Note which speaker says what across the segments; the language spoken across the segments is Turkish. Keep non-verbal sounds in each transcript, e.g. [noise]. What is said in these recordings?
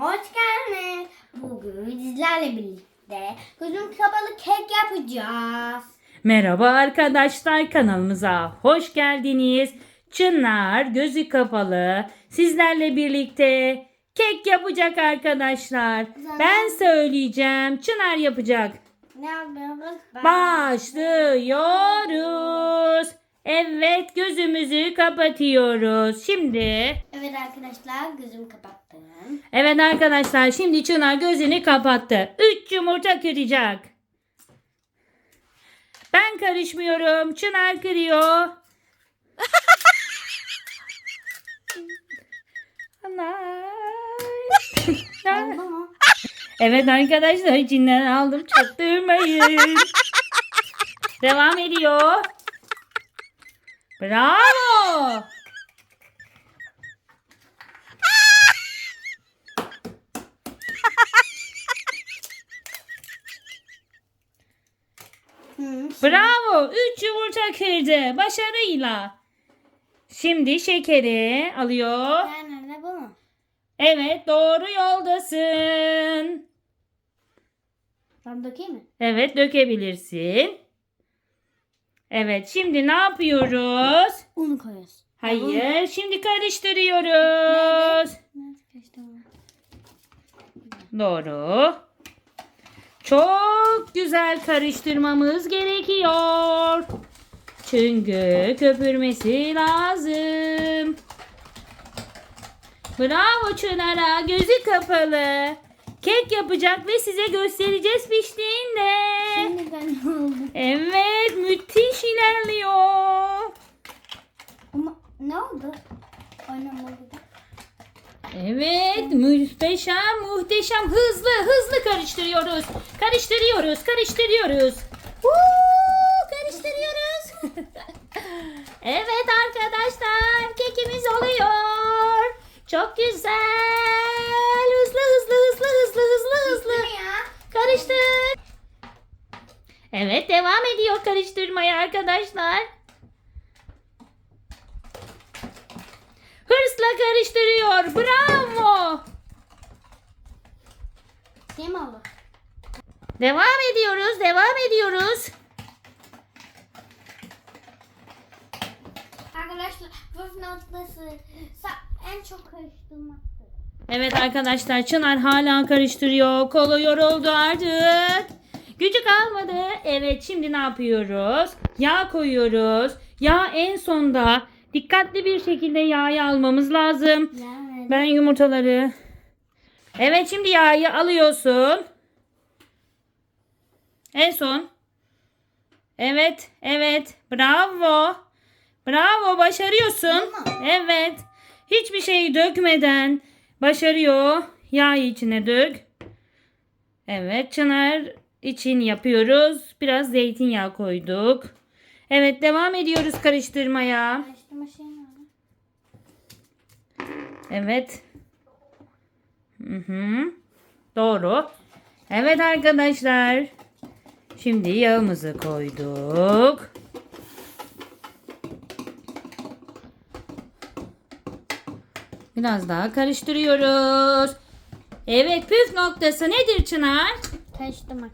Speaker 1: hoş geldiniz. Bugün sizlerle birlikte gözüm kapalı kek yapacağız.
Speaker 2: Merhaba arkadaşlar kanalımıza hoş geldiniz. Çınar gözü kapalı sizlerle birlikte kek yapacak arkadaşlar.
Speaker 1: Zaman-
Speaker 2: Ben söyleyeceğim. Çınar yapacak.
Speaker 1: Ne yapıyoruz? Ben-
Speaker 2: Başlıyoruz. Evet gözümüzü kapatıyoruz. Şimdi
Speaker 1: Evet arkadaşlar gözümü kapattım.
Speaker 2: evet arkadaşlar şimdi Çınar gözünü kapattı. 3 yumurta kıracak. Ben karışmıyorum. Çınar kırıyor. [laughs] Evet arkadaşlar içinden aldım. Çaktırmayın. Devam ediyor. Bravo.
Speaker 1: Hı,
Speaker 2: Bravo. 3 yumurta kırdı. Başarıyla. Şimdi şekeri alıyor.
Speaker 1: Yani ne bu mu?
Speaker 2: Evet doğru yoldasın.
Speaker 1: Ben dökeyim mi?
Speaker 2: Evet dökebilirsin. Evet şimdi ne yapıyoruz?
Speaker 1: Unu koyuyoruz.
Speaker 2: Hayır şimdi karıştırıyoruz.
Speaker 1: Nerede o?
Speaker 2: Doğru. Çok güzel karıştırmamız gerekiyor. Çünkü köpürmesi lazım. Bravo Çınar'a gözü kapalı. Kek yapacak ve size göstereceğiz piştiğinde.
Speaker 1: Şimdi ben [laughs] oldum.
Speaker 2: Evet müthiş ilerliyor.
Speaker 1: Ama ne oldu? Oynamadı.
Speaker 2: Evet muhteşem muhteşem hızlı hızlı karıştırıyoruz. Karıştırıyoruz karıştırıyoruz. Woo, karıştırıyoruz. [laughs] evet arkadaşlar kekimiz oluyor. Çok güzel. Hızlı hızlı hızlı hızlı hızlı hızlı. Karıştır. Evet devam ediyor karıştırmaya arkadaşlar. Hırsla karıştırıyor. Bravo.
Speaker 1: Şey mi?
Speaker 2: Devam ediyoruz. Devam ediyoruz.
Speaker 1: Arkadaşlar püf noktası en çok karıştırmaktır.
Speaker 2: Evet arkadaşlar Çınar hala karıştırıyor. Kolu yoruldu artık. Gücü kalmadı. Evet şimdi ne yapıyoruz? Yağ koyuyoruz. Yağ en sonda. Dikkatli bir şekilde yağı almamız lazım. Ben yumurtaları. Evet şimdi yağı alıyorsun. En son. Evet, evet. Bravo. Bravo, başarıyorsun. Evet. Hiçbir şeyi dökmeden başarıyor. Yağı içine dök. Evet, çınar için yapıyoruz. Biraz zeytinyağı koyduk. Evet, devam ediyoruz karıştırmaya.
Speaker 1: karıştırma şey?
Speaker 2: Evet. Hı hı. Doğru. Evet arkadaşlar. Şimdi yağımızı koyduk. Biraz daha karıştırıyoruz. Evet püf noktası nedir Çınar?
Speaker 1: Karıştırma.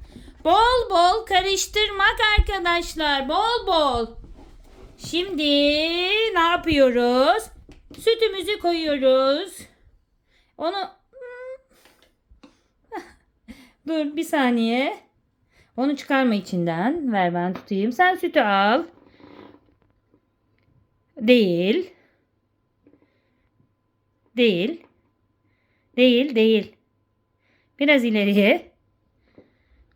Speaker 2: Bol bol karıştırmak arkadaşlar. Bol bol. Şimdi ne yapıyoruz? Sütümüzü koyuyoruz. Onu Dur bir saniye. Onu çıkarma içinden. Ver ben tutayım. Sen sütü al. Değil. Değil. Değil, değil. Biraz ileriye.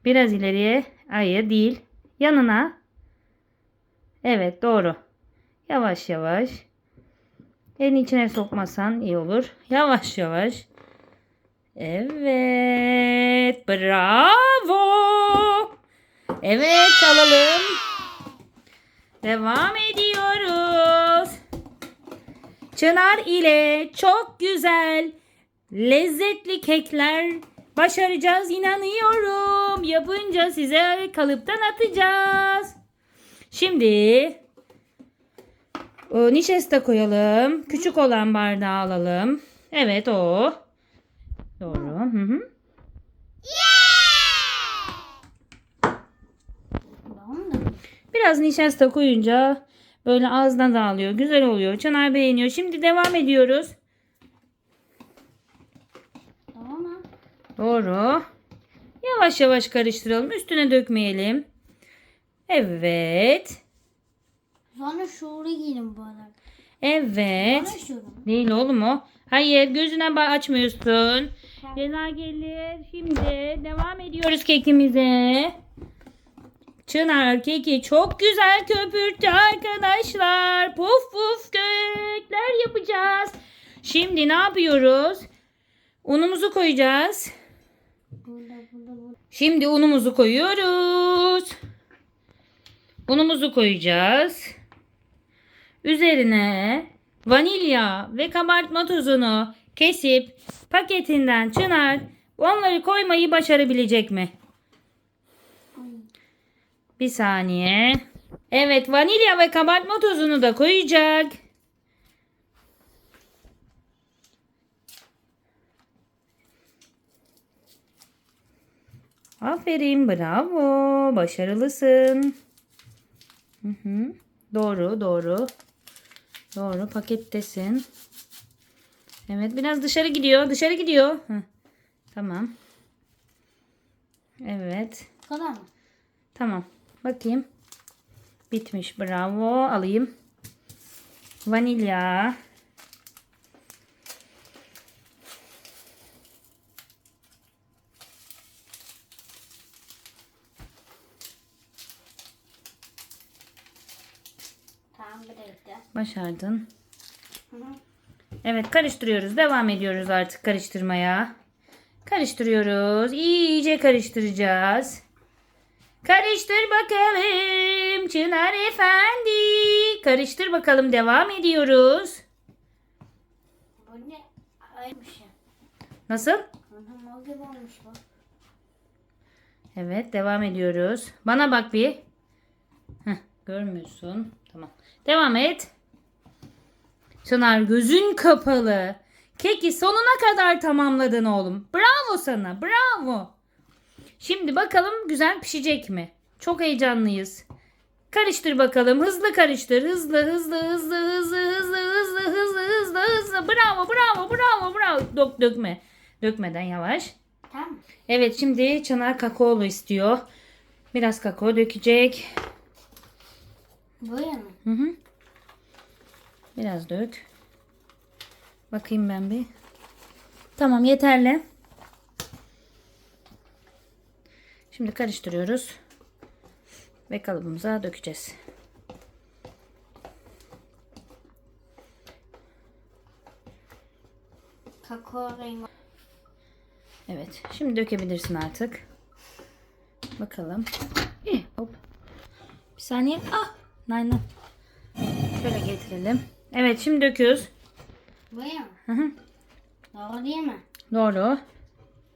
Speaker 2: Biraz ileriye. Hayır değil. Yanına. Evet doğru. Yavaş yavaş. Elin içine sokmasan iyi olur. Yavaş yavaş. Evet. Bravo. Evet çalalım. Devam ediyoruz. Çınar ile çok güzel lezzetli kekler başaracağız inanıyorum. Yapınca size kalıptan atacağız. Şimdi o nişasta koyalım. Küçük olan bardağı alalım. Evet o. Doğru. Hı hı. Biraz nişasta koyunca böyle ağzına dağılıyor. Güzel oluyor. Çınar beğeniyor. Şimdi devam ediyoruz.
Speaker 1: Mı?
Speaker 2: Doğru. Yavaş yavaş karıştıralım. Üstüne dökmeyelim. Evet.
Speaker 1: Sonra şuuru giyin bu arada.
Speaker 2: Evet. Değil oğlum o. Hayır gözüne açmıyorsun. Ceza gelir. Şimdi devam ediyoruz kekimize. Çınar keki çok güzel köpürttü arkadaşlar. Puf puf kökler yapacağız. Şimdi ne yapıyoruz? Unumuzu koyacağız. Şimdi unumuzu koyuyoruz. Unumuzu koyacağız. Üzerine vanilya ve kabartma tozunu kesip paketinden çınar. Onları koymayı başarabilecek mi? Bir saniye. Evet vanilya ve kabartma tozunu da koyacak. Aferin, bravo. Başarılısın. Hı hı. Doğru, doğru. Doğru, pakettesin. Evet, biraz dışarı gidiyor. Dışarı gidiyor. Hı. Tamam. Evet.
Speaker 1: Kadar mı?
Speaker 2: Tamam. Bakayım. Bitmiş. Bravo. Alayım. Vanilya.
Speaker 1: Tamam.
Speaker 2: Başardın.
Speaker 1: Hı hı.
Speaker 2: Evet karıştırıyoruz. Devam ediyoruz artık karıştırmaya. Karıştırıyoruz. İyice karıştıracağız. Karıştır bakalım Çınar Efendi. Karıştır bakalım devam ediyoruz.
Speaker 1: Bu ne? Aymış.
Speaker 2: Nasıl? Evet devam ediyoruz. Bana bak bir. Heh, görmüyorsun. Tamam. Devam et. Çınar gözün kapalı. Keki sonuna kadar tamamladın oğlum. Bravo sana. Bravo. Şimdi bakalım güzel pişecek mi? Çok heyecanlıyız. Karıştır bakalım. Hızlı karıştır. Hızlı hızlı hızlı hızlı hızlı hızlı hızlı hızlı hızlı. Bravo bravo bravo bravo. Dök dökme. Dökmeden yavaş.
Speaker 1: Tamam.
Speaker 2: Evet şimdi Çınar kakaolu istiyor. Biraz kakao dökecek.
Speaker 1: Böyle mi?
Speaker 2: Hı hı. Biraz dök. Bakayım ben bir. Tamam yeterli. Şimdi karıştırıyoruz. Ve kalıbımıza dökeceğiz.
Speaker 1: Kakao rengi.
Speaker 2: Evet. Şimdi dökebilirsin artık. Bakalım. Hop. Bir saniye. Ah. Nayna. Şöyle getirelim. Evet şimdi döküyoruz.
Speaker 1: Böyle mi?
Speaker 2: Hı hı.
Speaker 1: Doğru değil mi?
Speaker 2: Doğru.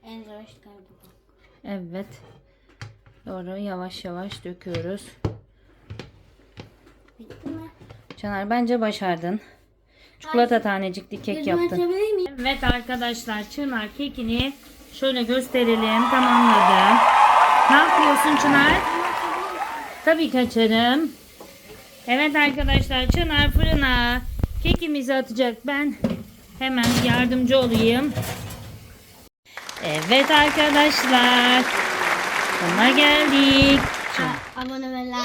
Speaker 1: En zor iş galiba bu.
Speaker 2: Evet. Doğru. Yavaş yavaş döküyoruz.
Speaker 1: Bitti mi?
Speaker 2: Caner bence başardın. Çikolata tanecikli kek
Speaker 1: Gözümü
Speaker 2: yaptın.
Speaker 1: açabilir miyim?
Speaker 2: Evet arkadaşlar Çınar kekini şöyle gösterelim. Tamamladı. Ne yapıyorsun Çınar? Tabii kaçarım. Evet arkadaşlar Çınar fırına kekimizi atacak. Ben hemen yardımcı olayım. Evet arkadaşlar. Sonuna geldik.
Speaker 1: Abone ve like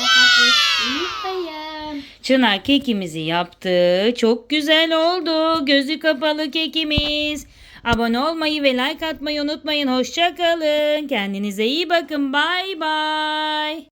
Speaker 1: unutmayın.
Speaker 2: Çınar kekimizi yaptı. Çok güzel oldu. Gözü kapalı kekimiz. Abone olmayı ve like atmayı unutmayın. Hoşça kalın. Kendinize iyi bakın. Bay bay.